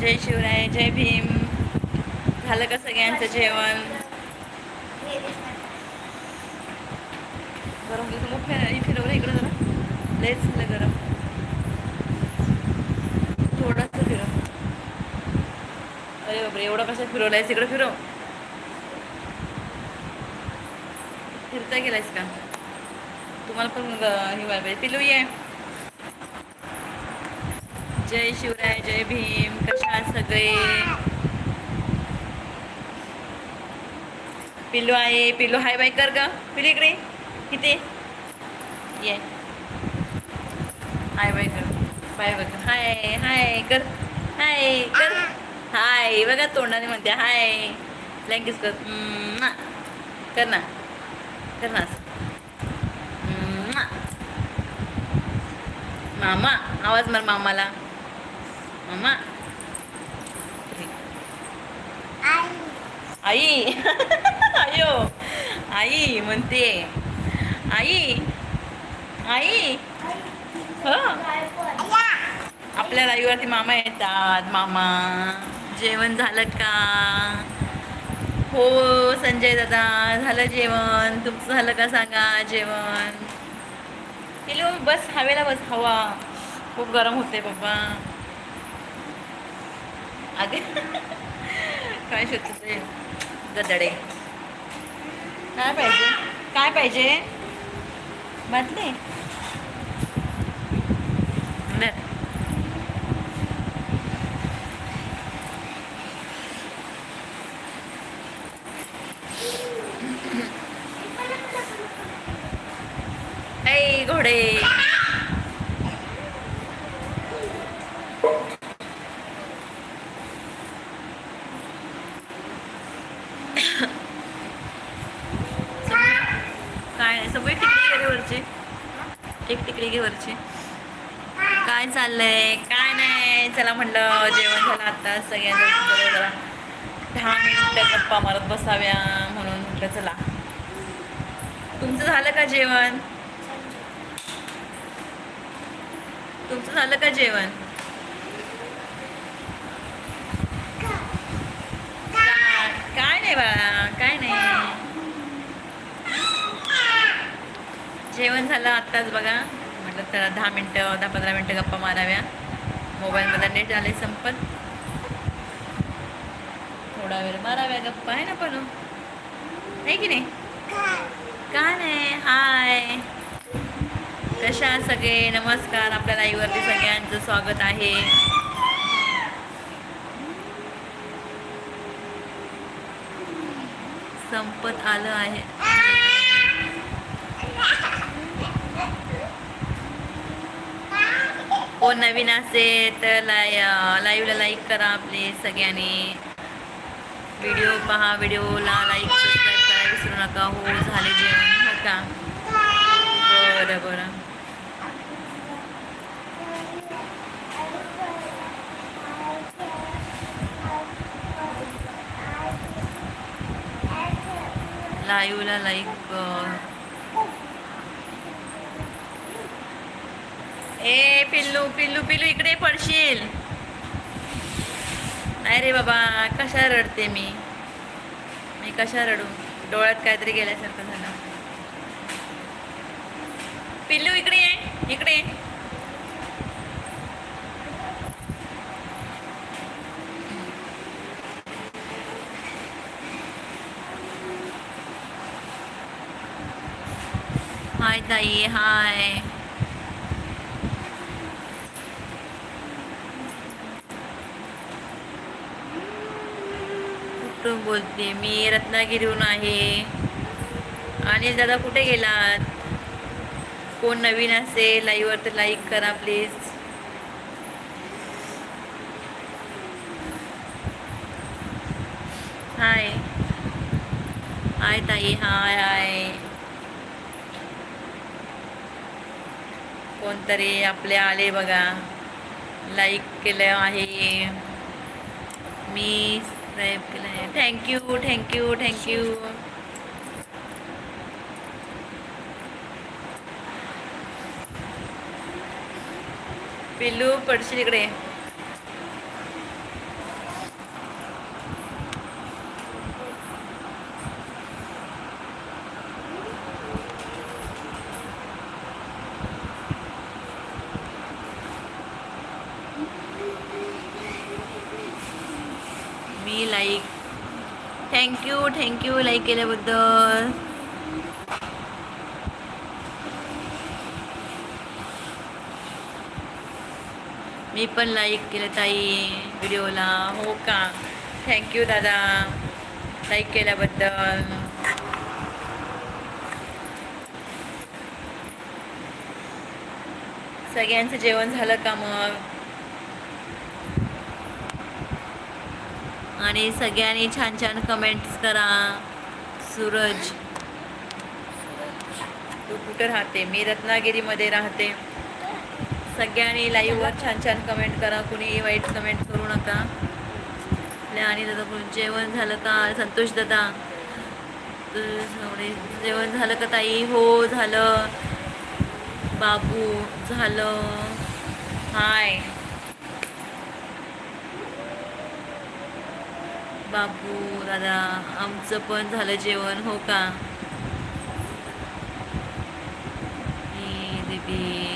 जय शिवराय जय भीम. झालं का सगळ्यांचं जेवण? गरम घेतलं मग फिरवलं इकडं जरा. लयच झालं गरम. थोडंसं फिरव. अरे बापरे एवढं कसं फिरवलंयस? इकडं फिरव. फिरता गेलायस का? तुम्हाला पण हे व्हायला पाहिजे. पिलू ये. जय शिवराय जय भीम कशा सगळे? पिल्लू आहे पिल्लू हाय बाय कर ग. पिल्लू इकडे. किती ये. हाय बाय कर. बाय बाय कर. हाय हाय कर. हाय कर. हाय बघा तोंडाने म्हणते हाय. फ्लँकिस कर ना. कर ना कर ना मामा आवाज मार मामाला. मामा आई अयो आई म्हणते आई आई हो आपल्या लाईवरती मामा येतात. मामा जेवण झालं का? हो संजय दादा झालं जेवण. तुमचं झालं का सांगा जेवण? पिलू बस हवेला बस. हवा खूप गरम होते पप्पा अगे काय शोधतो ते गदडे. काय पाहिजे? काय पाहिजे? बाटली बर. घोडे काय नाही सगळी टिकडी गेली वरची एक वरची. काय चाललंय? काय नाही. चला म्हटलं जेवण झालं आता सगळ्यांना जरा दहा मिनिटं गप्पा मारत बसाव्या म्हणून म्हटलं चला. तुमचं झालं का जेवण? तुमचं झालं का जेवण? काय काय नाही बाळा काय नाही. जेवण झालं आत्ताच बघा. म्हटलं चला दहा मिनटं दहा पंधरा मिनटं गप्पा माराव्या. मोबाईलमधला नेट आले संपत. थोडा वेळ माराव्या गप्पा आहे ना पण नाही की नाही? काय नाही? हाय कशा सगळे? नमस्कार. आपल्या लाईव्हवरती सगळ्यांचं स्वागत आहे. संपत आलं आहे. कोण नवीन असेल तर लाय लाईव्हला लाईक करा प्लीज सगळ्यांनी. व्हिडिओ पहा व्हिडिओला लाईक सबस्क्राईब करा विसरू नका. हो झाले जेवण हो का? बरं बरं. लाईव्हला लाईक ए पिल्लू पिल्लू पिल्लू इकडे पडशील. नाही रे बाबा कशा रडते मी? मी कशा रडू? डोळ्यात काहीतरी गेल्यासारखं झालं. पिल्लू इकडे ये इकडे हाय ताई हाय. कुठून बोलते मी रत्नागिरीहून आहे. आणि दादा कुठे गेलात? कोण नवीन असेल लाईव्हवर तर लाईक करा प्लीज हाय. हाय ताई हाय हाय. कोणतरी आपले आले बघा लाईक केलं आहे. मी सबस्क्राईब केलं आहे थँक्यू थँक्यू थँक्यू पिल्लू पडशील इकडे Thank you. Me like thank you thank you like केल्याबद्दल. मी पण लाईक केलं ताई व्हिडिओला हो का? थँक्यू दादा. लाईक केल्याबद्दल. सगळ्यांचं जेवण झालं का मग? आणि सगळ्यांनी छान छान कमेंट्स करा. सूरज. तू कुठं राहते? मी रत्नागिरीमध्ये राहते. सगळ्यांनी लाईव्हवर छान छान कमेंट करा. कुणी वाईट कमेंट करू नका. आणि दादा जेवण झालं का? संतोष दादा. जेवण झालं का ताई? हो झालं. बाबू झालं. हाय बापू दादा आमचं पण झालं जेवण हो का? दीदी